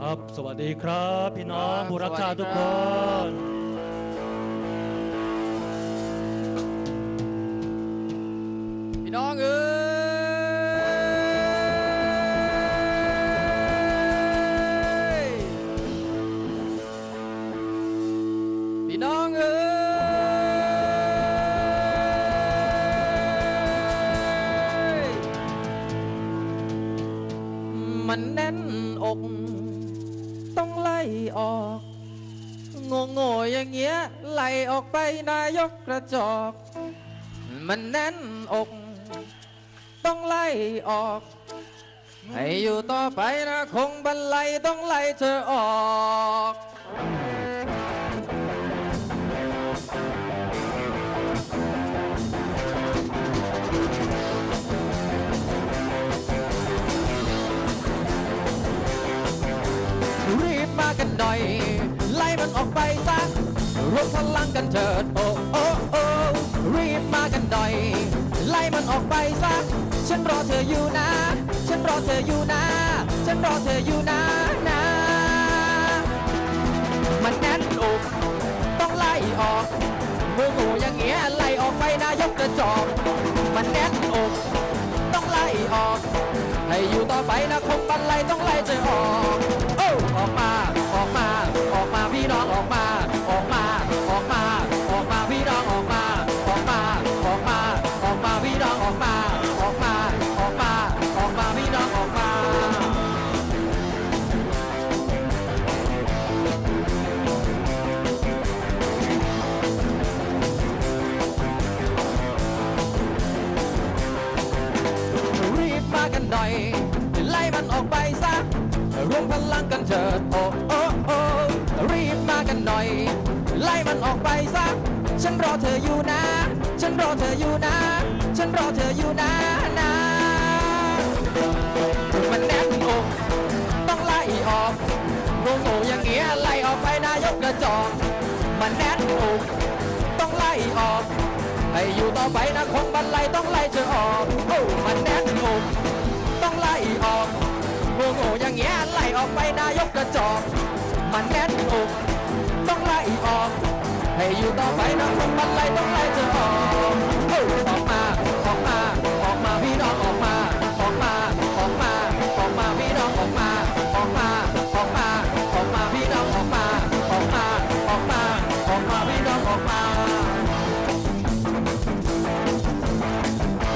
ครับ สวัสดีครับ พี่น้องครับผู้รักชาติสวัทุสกดีคครับนพี่น้องเอ้ มันแน่นอก ต้องไล่ออกโง่โง่ๆอย่างเงี้ยไล่ออกไปนายกกระจอก มันแน่นอก ต้องไล่ออก ให้อยู่ต่อไปนะคงบันไลต้องไล่เธอออก มากันหน่อย ไล่มันออกไปซะรวมพลังกันเถิดโอ้โอ้โอ้รีบมากันหน่อย ไล่มันออกไปซะฉันรอเธออยู่นะ ฉันรอเธออยู่นะ ฉันรอเธออยู่นะนะมันแน่นอกต้องไล่ออกมือหมูอย่างเงี้ยไล่ออกไปนายกกระจอกมันแน่นอกต้องไล่ออก ให้อยู่ต่อไปนะคงบันไลต้องไล่เธอออก โอ้ออกมา มา ออกมาพี่น้องออกมา ออกมา ออกมา ออกมาพี่น้องออกมา ออกมา ออกมา ออกมาพี่น้องออกมา ออกมา ออกมา ออกมาพี่น้องออกมารีบมากันหน่อยไล่มันออกไปซะรวมพลังกันเถิด มันออกไปซะฉันรอเธออยู่นะ ฉันรอเธออยู่นะ ฉันรอเธออยู่นะนะมันแน่นอกต้องไล่ออกโง่โง่ๆอย่างเงี้ยไล่ออกไปนายกกระจอกมันแน่นอกต้องไล่ออกให้อยู่ต่อไปนะคงบันไลต้องไล่เธอออกโอ้มันแน่นอกต้องไล่ออกโง่โง่ๆอย่างเงี้ยไล่ออกไปนายกกระจอกมันแน่นอกต้องไล่ออก ให้อยู่ต่อไปนะคงบันไลต้องไล่เธอออกอออกมาออกมาออกมาพี่น้องออกมาออกมาออกมาออกมาพี่น้องออกมาออกมาออกมาออกมาพี่น้องออกมาออกมาออกมาออกมาพี่น้องออกมา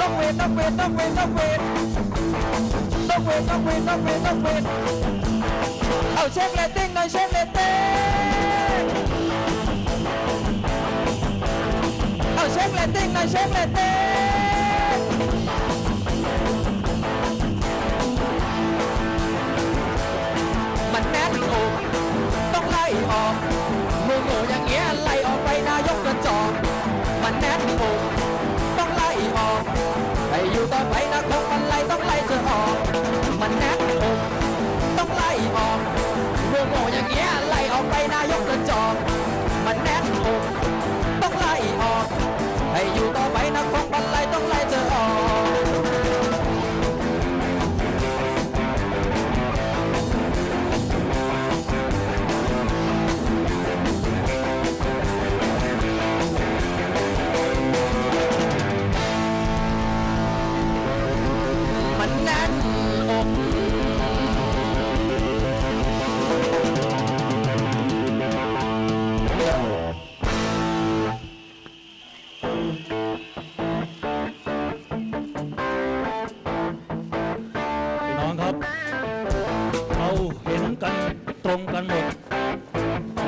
ต้องเวทต้องเวทต้องเวทต้องเวทต้องเวทต้องเวทต้องเวทต้องเวทเอาเช็คเลตติ้งหน่อยเช็คเลตติ้ง je plaidais, mais. ตรงกันหมด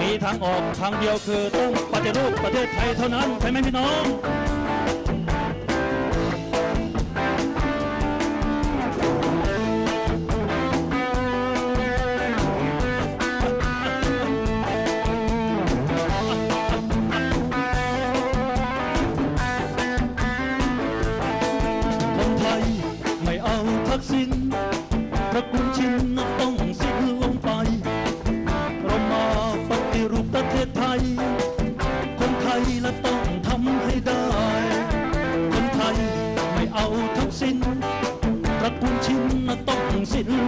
มีทางออกทางเดียวคือต้องปฏิรูปประเทศไทยเท่านั้นใช่ไหมพี่น้อง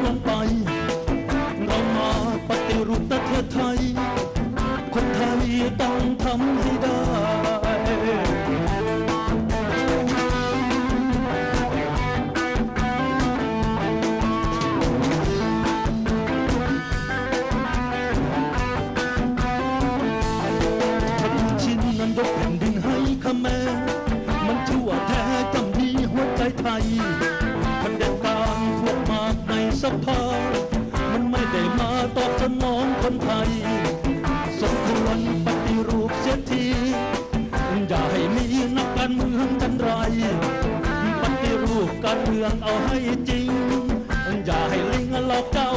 ลงไป เรามาปฏิรูปประเทศไทย คนไทยต้องทำให้ได้พระคุณชินนั้นยกแผ่นดินให้ขแมรมันชั่วแท้จำดีหัวใจไทย ภา มันไม่ได้มาตอบสนองคนไทย สมควรปฏิรูปเสียที อย่าให้มีนักการเมืองกันไร ปฏิรูปการเมืองเอาให้จริง อย่าให้ลิงหลอกเจ้า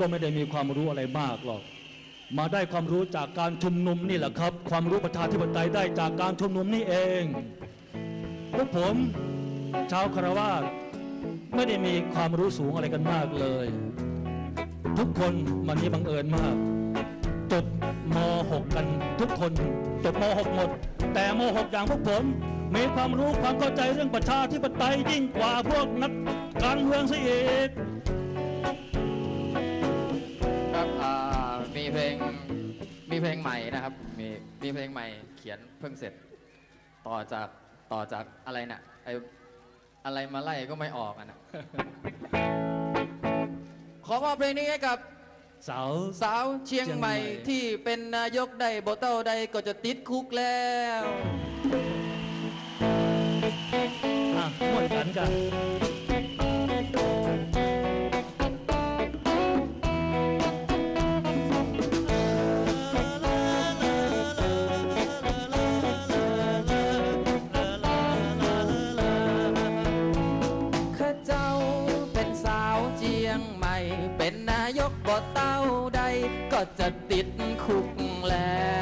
ก็ไม่ได้มีความรู้อะไรมากหรอก มาได้ความรู้จากการชุมนุมนี่แหละครับ ความรู้ประชาธิปไตยได้จากการชุมนุมนี่เองพวกผมชาวคารวาสไม่ได้มีความรู้สูงอะไรกันมากเลย ทุกคนมันนี้บังเอิญมากจบม .6 กันทุกคนจบม .6 หมด แต่ม .6 อย่างพวกผมมีความรู้ความเข้าใจเรื่องประชาธิปไตยยิ่งกว่าพวกนักการเมืองซะอีก มีเพลงใหม่นะครับ มีมีเพลงใหม่เขียนเพิ่งเสร็จ ต่อจากต่อจากอะไรน่ะไออะไรมาไล่ก็ไม่ออกอะนะ ขอมอบเพลงนี้ให้กับสาวสาวเชียงใหม่เชียงใหม่ที่เป็นนายกได้บ่เต้าใดก็จะติดคุกแล้วอะม่วนกันกัน กบ่เต้าใดก็จะติดคุกแล้ว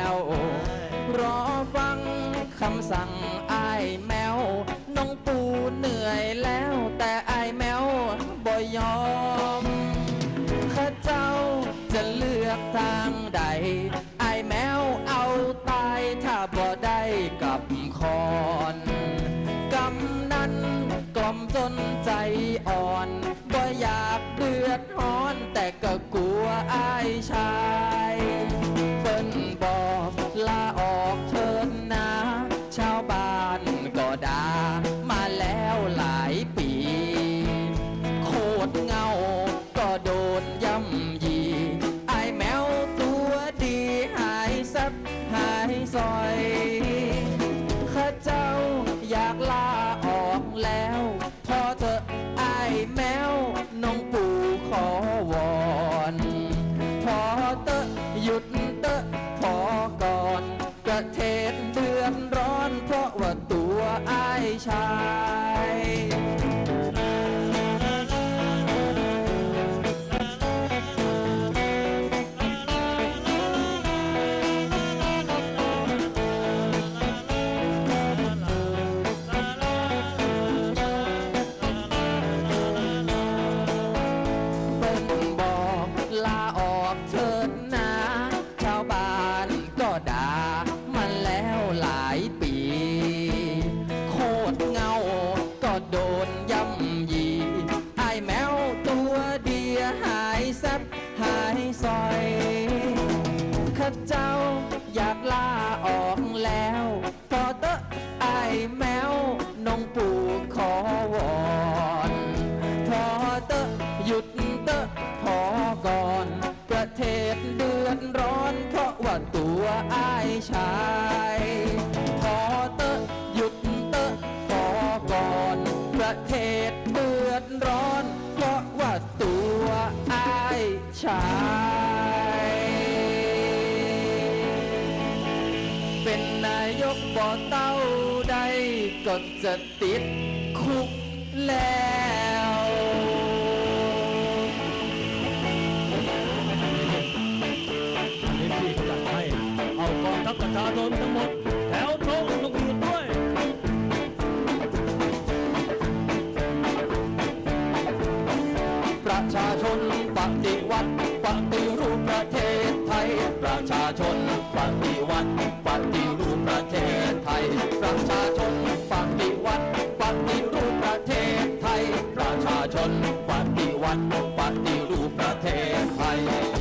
ประเทศเดือดร้อน เพราะว่าตัวอายชายเป็นนายกบ่อเต้าใดก็จะติดคุกแล้วนนี้พี่จัดให้เอากองทัพประชาชนทั้งหมด ประชาชนปฏิวัติปฏิรูปประเทศไทย ประชาชนปฏิวัติปฏิรูปประเทศไทย ประชาชนปฏิวัติปฏิรูปประเทศไทย ประชาชนปฏิวัติปฏิรูปประเทศไทย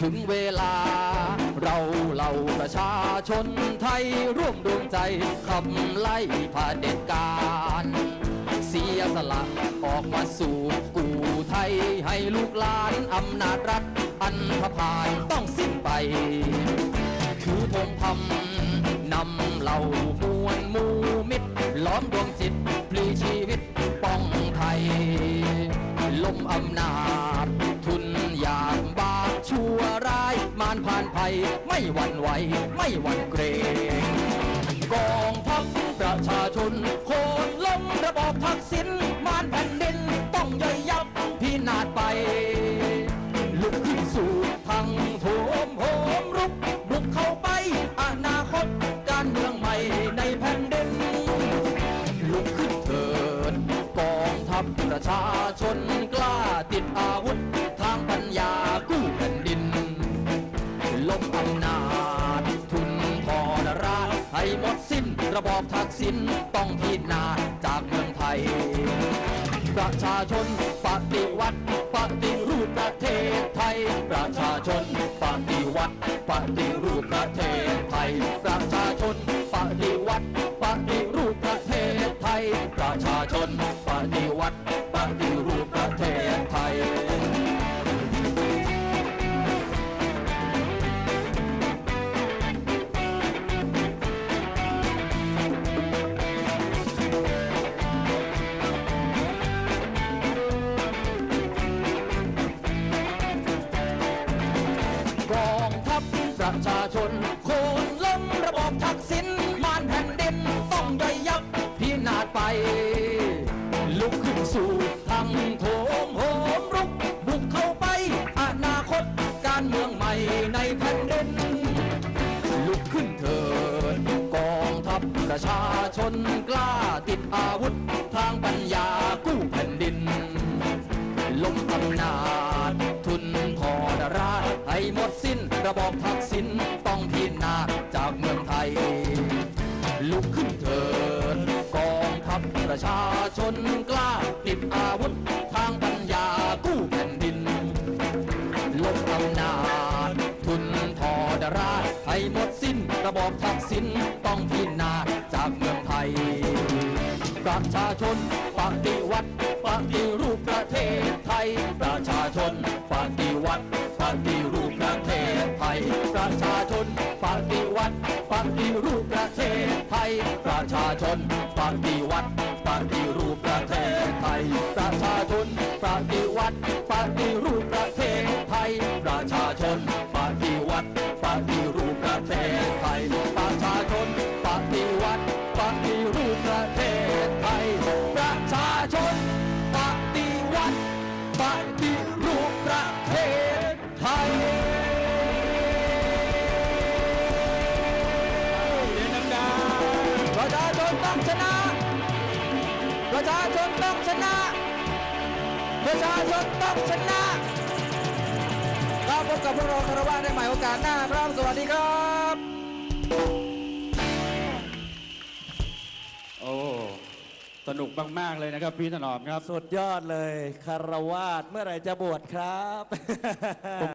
ถึงเวลา เราเหล่าประชาชนไทยร่วมดวงใจขับไล่เด็จการ เสียสละออกมาสู่กูไทยให้ลูกหลานอำนาจรัฐอันธพาลต้องสิ้นไป ถือธงพำนำเหล่ามวลมูมิตรล้อมดวงจิตพลีชีวิตป้องไทยล้มอำนาจายมารผ่านภัย ไม่หวั่นไหว ไม่หวั่นเกรงกองทัพประชาชน โค่นล้มระบอบทักษิณมารแผ่นดิน ต้องย่อยยับพินาศไป ลุกขึ้นสู่ทางโถมโหมรุกบุกเข้าไป อนาคตการเมืองใหม่ในแผ่นดิน ลุกขึ้นเถิด กองทัพประชาชนกล้าติดอา ระบอบทักษิณต้องพินาจากเมืองไทย ประชาชนปฏิวัติปฏิรูปประเทศไทย ประชาชนปฏิวัติปฏิรูปประเทศไทย ประชาชนปฏิวัติปฏิรูปประเทศไทย ประชาชนปฏิวัติ ติดอาวุธ ทางปัญญากู้แผ่นดินล้มอำนาจทุนทอดราชให้หมดสิ้นระบอบทักษิณต้องพินาศจากเมืองไทย ลุกขึ้นเถิดกองทัพประชาชนกล้าติดอาวุธ ทางปัญญากู้แผ่นดินลบอำนาจทุนทอดราชให้หมดสิ้นระบอบทักษิณต้องพิน ชาชนปฏิวัติ ชาชนต้องชนะ ประชาชนต้องชนะครับพบกับพวกเราคารวะในใหม่โอกาสหน้าครับสวัสดีครับ โอ้ สนุกมาก ๆ เลยนะครับ พี่ถนอมครับ สุดยอดเลยคารวาสเมื่อไหร่จะบวชครับ